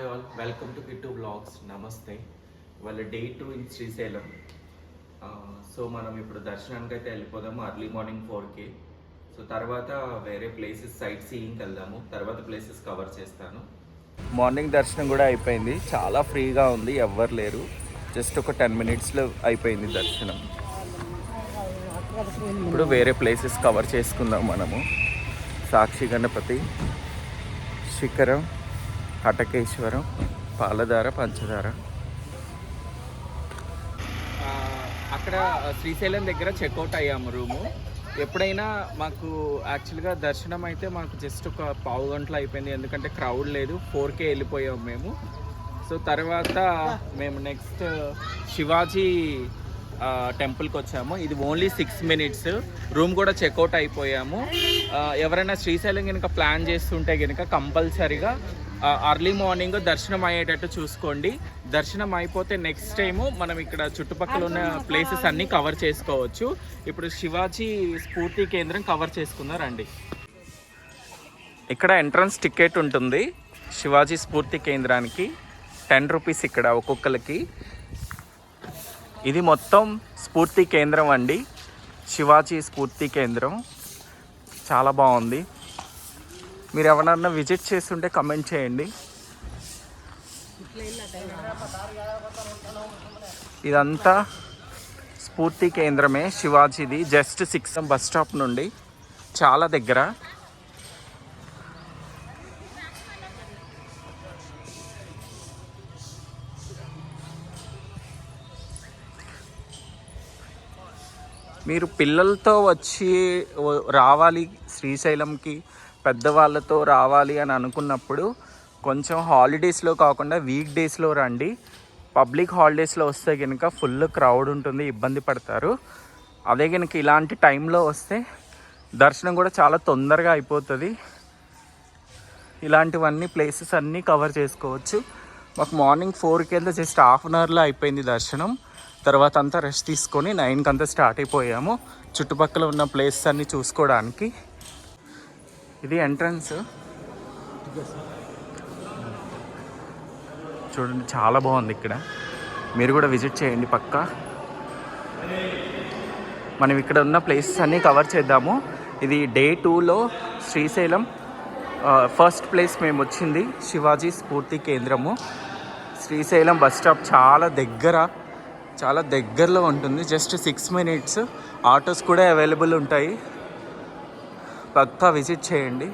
Hi all. Welcome to Kittu blogs. నమస్తే. వాళ్ళ day two in Srisailam. So మనం ఇప్పుడు దర్శనానికి అయితే వెళ్ళిపోదాము అర్లీ మార్నింగ్ ఫోర్కి సో తర్వాత వేరే ప్లేసెస్ సైట్ సీయింగ్కి వెళ్దాము. తర్వాత ప్లేసెస్ కవర్ చేస్తాను. మార్నింగ్ దర్శనం కూడా అయిపోయింది. చాలా ఫ్రీగా ఉంది. ఎవ్వరు లేరు. జస్ట్ ఒక టెన్ మినిట్స్లో అయిపోయింది దర్శనం. ఇప్పుడు వేరే ప్లేసెస్ కవర్ చేసుకుందాం మనము. సాక్షి గణపతి శిఖరం. హటకేశ్వరం పాలధార పంచదార అక్కడ శ్రీశైలం దగ్గర చెక్అవుట్ అయ్యాము రూము. ఎప్పుడైనా మాకు యాక్చువల్గా దర్శనం అయితే మాకు జస్ట్ ఒక పావు గంటలు అయిపోయింది. ఎందుకంటే క్రౌడ్ లేదు ఫోర్కే వెళ్ళిపోయాము మేము. సో తర్వాత మేము నెక్స్ట్ శివాజీ టెంపుల్కి వచ్చాము. ఇది ఓన్లీ సిక్స్ మినిట్స్. రూమ్ కూడా చెక్అవుట్ అయిపోయాము. ఎవరైనా శ్రీశైలం కనుక ప్లాన్ చేస్తుంటే కనుక కంపల్సరీగా అర్లీ మార్నింగ్ దర్శనం అయ్యేటట్టు చూసుకోండి. దర్శనం అయిపోతే నెక్స్ట్ టైము మనం ఇక్కడ చుట్టుపక్కల ఉన్న ప్లేసెస్ అన్నీ కవర్ చేసుకోవచ్చు. ఇప్పుడు శివాజీ స్ఫూర్తి కేంద్రం కవర్ చేసుకుందాం రండి ఇక్కడ ఎంట్రన్స్ టికెట్ ఉంటుంది. శివాజీ స్ఫూర్తి కేంద్రానికి టెన్ రూపీస్ ఇక్కడ ఒక్కొక్కరికి ఇది మొత్తం స్ఫూర్తి కేంద్రం అండి. శివాజీ స్ఫూర్తి కేంద్రం. చాలా బాగుంది. మీరు ఎవరన్నా విజిట్ చేస్తుంటే కమెంట్ చేయండి. ఇదంతా స్ఫూర్తి కేంద్రమే శివాజీది. జస్ట్ సిక్స్ బస్ స్టాప్ నుండి చాలా దగ్గర. మీరు పిల్లలతో వచ్చి రావాలి శ్రీశైలంకి. పెద్దవాళ్ళతో రావాలి అని అనుకున్నప్పుడు కొంచెం హాలిడేస్లో కాకుండా వీక్ డేస్లో రండి. పబ్లిక్ హాలిడేస్లో వస్తే కనుక ఫుల్ క్రౌడ్ ఉంటుంది ఇబ్బంది పడతారు. అదే కనుక ఇలాంటి టైంలో వస్తే దర్శనం కూడా చాలా తొందరగా అయిపోతుంది. ఇలాంటివన్నీ ప్లేసెస్ అన్నీ కవర్ చేసుకోవచ్చు. మాకు మార్నింగ్ ఫోర్కి వెళ్తే జస్ట్ హాఫ్ అన్ అవర్లో అయిపోయింది దర్శనం. తర్వాత అంతా రెస్ట్ తీసుకొని నైన్కి అంతా స్టార్ట్ అయిపోయాము. చుట్టుపక్కల ఉన్న ప్లేసెస్ అన్నీ చూసుకోవడానికి. ఇది ఎంట్రన్స్. చూడండి చాలా బాగుంది ఇక్కడ. మీరు కూడా విజిట్ చేయండి పక్కా. మనం ఇక్కడ ఉన్న ప్లేసెస్ అన్నీ కవర్ చేద్దాము. ఇది డే టూలో శ్రీశైలం ఫస్ట్ ప్లేస్ మేము వచ్చింది శివాజీ స్ఫూర్తి కేంద్రము. శ్రీశైలం బస్ స్టాప్ చాలా దగ్గర చాలా దగ్గరలో ఉంటుంది. జస్ట్ సిక్స్ మినిట్స్ ఆటోస్ కూడా అవైలబుల్ ఉంటాయి. పక్కా విజిట్ చేయండి.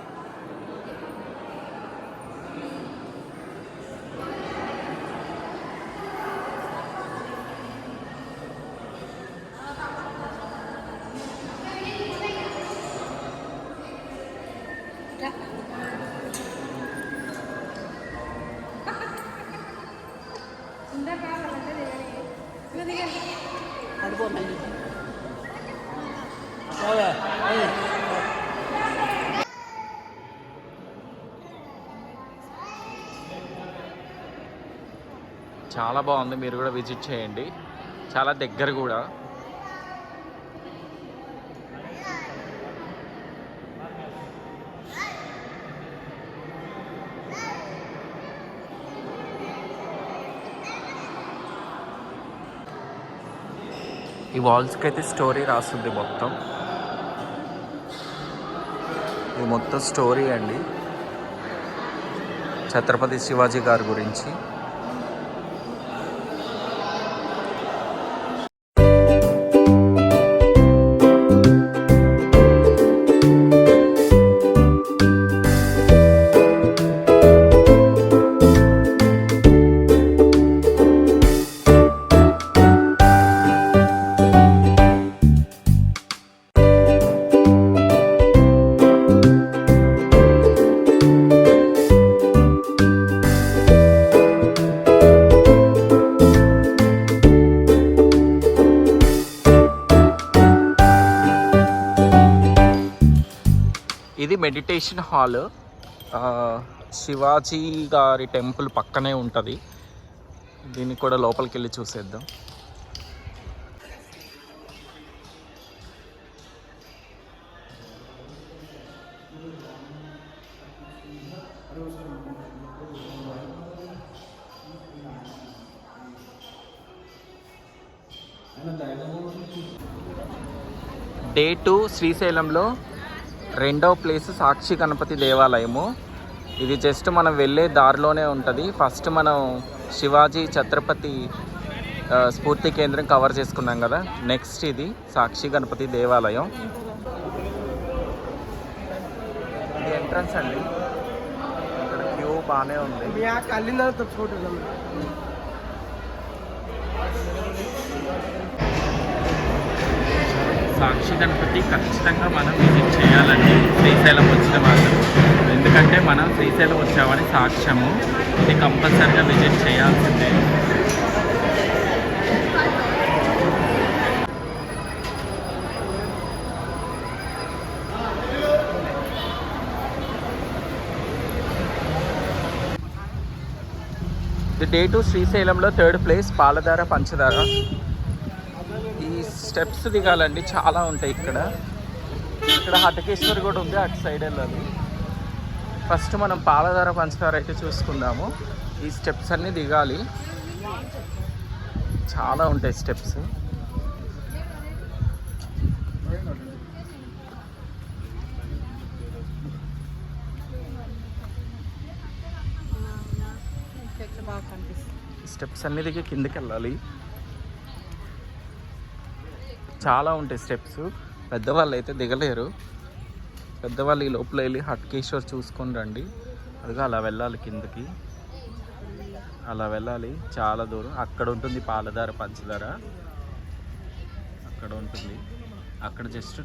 చాలా బాగుంది. మీరు కూడా విజిట్ చేయండి. చాలా దగ్గర కూడా. ఈ వాల్స్కి అయితే స్టోరీ రాస్తుంది మొత్తం. ఇది మొత్తం స్టోరీ అండి. ఛత్రపతి శివాజీ గారి గురించి. ఇది మెడిటేషన్ హాల్ శివాజీ గారి టెంపుల్ పక్కనే ఉంటుంది. దీనికి కూడా లోపలికి వెళ్ళి చూసేద్దాం. డే టూ శ్రీశైలంలో రెండో ప్లేస్ సాక్షి గణపతి దేవాలయము. ఇది జస్ట్ మనం వెళ్ళే దారిలోనే ఉంటుంది. ఫస్ట్ మనం శివాజీ ఛత్రపతి స్ఫూర్తి కేంద్రం కవర్ చేసుకున్నాం కదా. నెక్స్ట్ ఇది సాక్షి గణపతి దేవాలయం. ఇది ఎంట్రన్స్ అండి. ఇక్కడ క్యూ బాగానే ఉంది. సాక్షి గణపతి ఖచ్చితంగా మనం విజిట్ చేయాలండి. శ్రీశైలం వచ్చిన వాళ్ళు. ఎందుకంటే మనం శ్రీశైలం వచ్చామని సాక్ష్యము. ఇది కంపల్సరిగా విజిట్ చేయాల్సిందే. ఇది డే టు శ్రీశైలంలో third place Paladhara Panchadhara. Steps దిగాలండి చాలా ఉంటాయి ఇక్కడ. ఇక్కడ హటకేశ్వర్ కూడా ఉంది అటు సైడ్ వెళ్ళాలి. ఫస్ట్ మనం పాలధార పంచదార అయితే చూసుకుందాము. ఈ స్టెప్స్ అన్నీ దిగాలి. చాలా ఉంటాయి స్టెప్స్. స్టెప్స్ అన్ని దిగి కిందకి వెళ్ళాలి. చాలా ఉంటాయి స్టెప్స్. పెద్దవాళ్ళు అయితే దిగలేరు. పెద్దవాళ్ళు ఈ లోపల వెళ్ళి హట్కేశ్వర్ చూసుకొని రండి. అదిగా అలా వెళ్ళాలి కిందకి. అలా వెళ్ళాలి. చాలా దూరం. అక్కడ ఉంటుంది పాలధార పంచదార అక్కడ ఉంటుంది. అక్కడ జస్ట్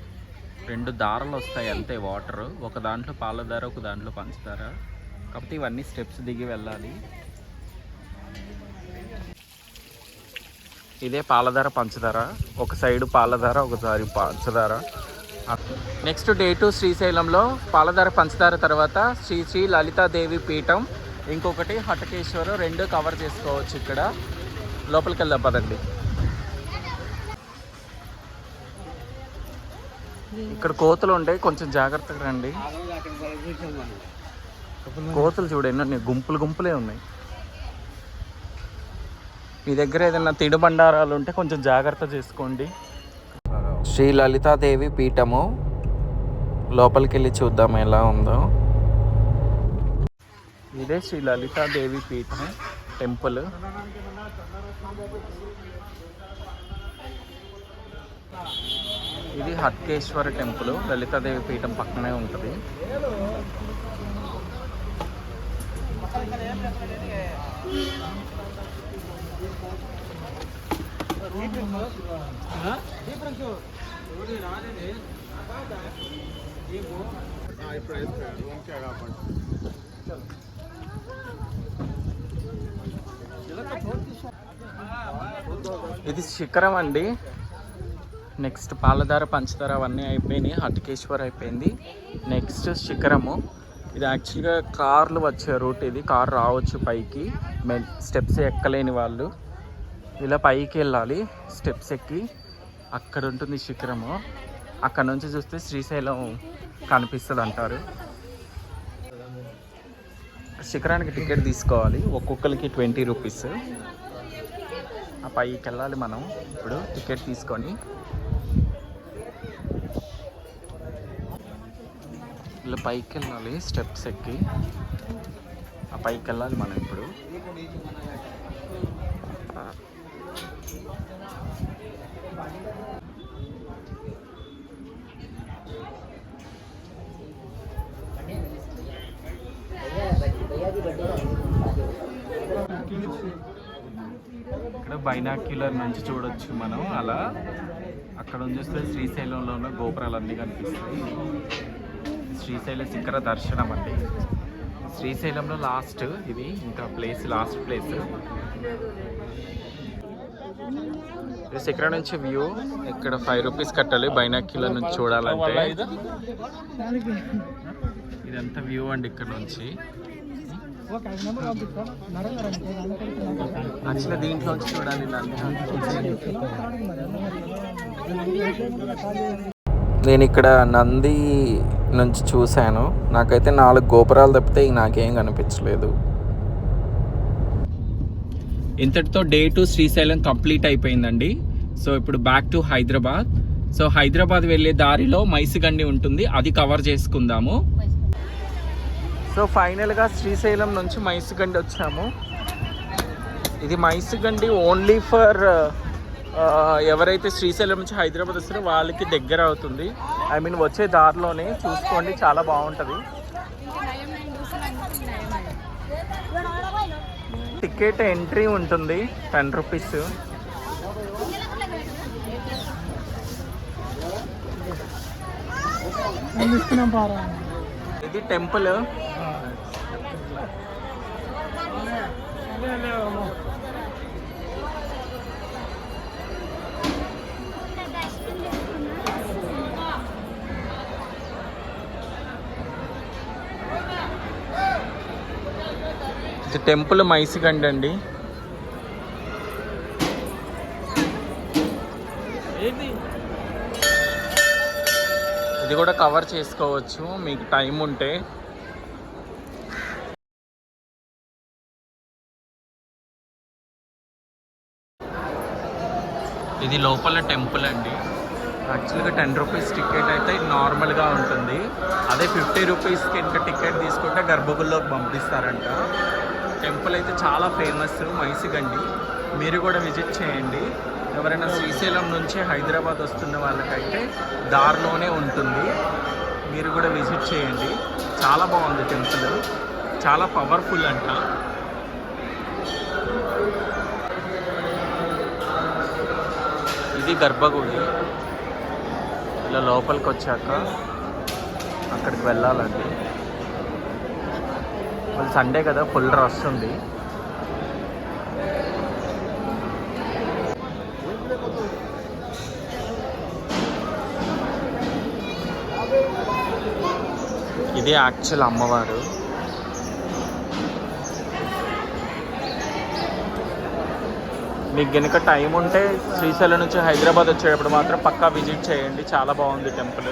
రెండు దారాలు వస్తాయి అంతే వాటర్. ఒక దాంట్లో పాలధార ఒక దాంట్లో పంచదార కాకపోతే ఇవన్నీ స్టెప్స్ దిగి వెళ్ళాలి. ఇదే పాలధార పంచదార ఒక సైడ్ పాలధార ఒకసారి పంచదార నెక్స్ట్ డే టు శ్రీశైలంలో పాలధార పంచదార తర్వాత శ్రీ శ్రీ లలితాదేవి పీఠం. ఇంకొకటి హటకేశ్వరం రెండు కవర్ చేసుకోవచ్చు ఇక్కడ. లోపలికి వెళ్దాం పదండి. ఇక్కడ కోతులు ఉంటాయి కొంచెం జాగ్రత్తగా రండి. కోతులు చూడండి గుంపులు గుంపులే ఉన్నాయి. మీ దగ్గర ఏదైనా తినుబండారాలు ఉంటే కొంచెం జాగ్రత్త చేసుకోండి. శ్రీ లలితాదేవి పీఠము. లోపలికి వెళ్ళి చూద్దాం ఎలా ఉందో. ఇదే శ్రీ లలితాదేవి పీఠం టెంపుల్. ఇది హట్కేశ్వర టెంపుల్ లలితాదేవి పీఠం పక్కనే ఉంటుంది. ఇది శిఖరం అండి. నెక్స్ట్ పాలధార పంచదార అవన్నీ అయిపోయినాయి. హటికేశ్వర్ అయిపోయింది. నెక్స్ట్ శిఖరము. ఇది యాక్చువల్గా కార్లు వచ్చే రూట్ ఇది. కార్ రావచ్చు పైకి. మెయిన్ స్టెప్స్ ఎక్కలేని వాళ్ళు. ఇలా పైకి వెళ్ళాలి. స్టెప్స్ ఎక్కి అక్కడ ఉంటుంది శిఖరము. అక్కడ నుంచి చూస్తే శ్రీశైలం కనిపిస్తుంది అంటారు శిఖరానికి టికెట్ తీసుకోవాలి. ఒక్కొక్కరికి ట్వంటీ రూపీస్ ఆ పైకి వెళ్ళాలి మనం. ఇప్పుడు టికెట్ తీసుకొని ఇలా పైకి వెళ్ళాలి స్టెప్స్ ఎక్కి. ఆ పైకి వెళ్ళాలి మనం ఇప్పుడు. ఇక్కడ బైనాక్యులర్ నుంచి చూడొచ్చు మనం. అలా అక్కడ నుంచి శ్రీశైలంలో ఉన్న గోపురాలన్నీ కనిపిస్తాయి. శ్రీశైల శిఖర దర్శనం అండి. శ్రీశైలంలో లాస్ట్ ఇది ఇంకా ప్లేస్ లాస్ట్ ప్లేస్ ఇది నుంచి వ్యూ ఇక్కడ ఫైవ్ రూపీస్ కట్టాలి. బైనాక్యుల నుంచి చూడాలంటే. ఇదంతా వ్యూ అండి ఇక్కడ నుంచి. నచ్చిన దీంట్లోంచి చూడాలి నేను ఇక్కడ నంది నుంచి చూశాను. నాకైతే నాలుగు గోపురాలు తప్పితే నాకేం కనిపించలేదు. ఇంతటితో డే టు శ్రీశైలం కంప్లీట్ అయిపోయిందండి. సో ఇప్పుడు back to Hyderabad. So Hyderabad వెళ్ళే దారిలో మైసిగండి ఉంటుంది. అది కవర్ చేసుకుందాము. సో ఫైనల్గా శ్రీశైలం నుంచి మైసిగండి వచ్చాము. ఇది మైసిగండి ఓన్లీ ఫర్ ఎవరైతే శ్రీశైలం నుంచి హైదరాబాద్ వస్తారో వాళ్ళకి దగ్గర అవుతుంది. ఐ మీన్ వచ్చే దారిలోనే చూసుకోండి చాలా బాగుంటుంది. టికెట్ ఎంట్రీ ఉంటుంది టెన్ రూపీస్ ఇది టెంపుల్ టెంపుల్ మైసిగండి అండి. ఇది కూడా కవర్ చేసుకోవచ్చు మీకు టైం ఉంటే. ఇది లోపల టెంపుల్ అండి. యాక్చువల్గా టెన్ రూపీస్ టికెట్ అయితే నార్మల్గా ఉంటుంది. అదే ఫిఫ్టీ రూపీస్కి ఇంకా టికెట్ తీసుకుంటే గర్భగుడిలోకి పంపిస్తారంట. టెంపుల్ అయితే చాలా ఫేమస్ మైసిగండి. మీరు కూడా విజిట్ చేయండి. ఎవరైనా శ్రీశైలం నుంచి హైదరాబాద్ వస్తున్న వాళ్ళకైతే దారిలోనే ఉంటుంది. మీరు కూడా విజిట్ చేయండి. చాలా బాగుంది టెంపుల్. చాలా పవర్ఫుల్ అంట. ఇది గర్భగుడి. ఇలా లోపలికి వచ్చాక అక్కడికి వెళ్ళాలండి. సండే కదా ఫుల్ రష్ ఉంది. ఇది యాక్చువల్ అమ్మవారు. మీకు గనుక టైం ఉంటే శ్రీశైలం నుంచి హైదరాబాద్ వచ్చేటప్పుడు మాత్రం పక్కా విజిట్ చేయండి చాలా బాగుంది టెంపుల్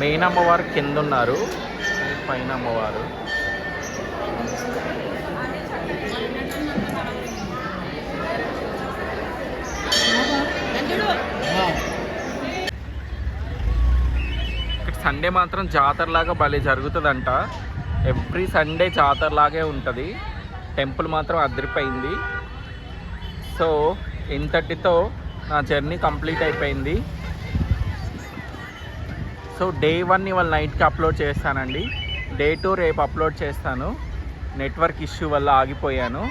మెయిన్ అమ్మవారు కింద ఉన్నారు పైన అమ్మవారు సండే మాత్రం జాతరలాగా భలే జరుగుతుందంట. ఎవ్రీ సండే జాతరలాగే ఉంటుంది. టెంపుల్ మాత్రం అదిరిపోయింది. సో ఇంతటితో నా జర్నీ కంప్లీట్ అయిపోయింది. సో డే వన్ ఇవాళ నైట్కి అప్లోడ్ చేస్తానండి. డే టూ రేపు అప్లోడ్ చేస్తాను. నెట్వర్క్ ఇష్యూ వల్ల ఆగిపోయాను.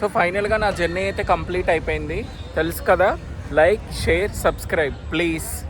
సో ఫైనల్గా నా జర్నీ అయితే కంప్లీట్ అయిపోయింది. తెలుసు కదా? Like share subscribe. ప్లీజ్.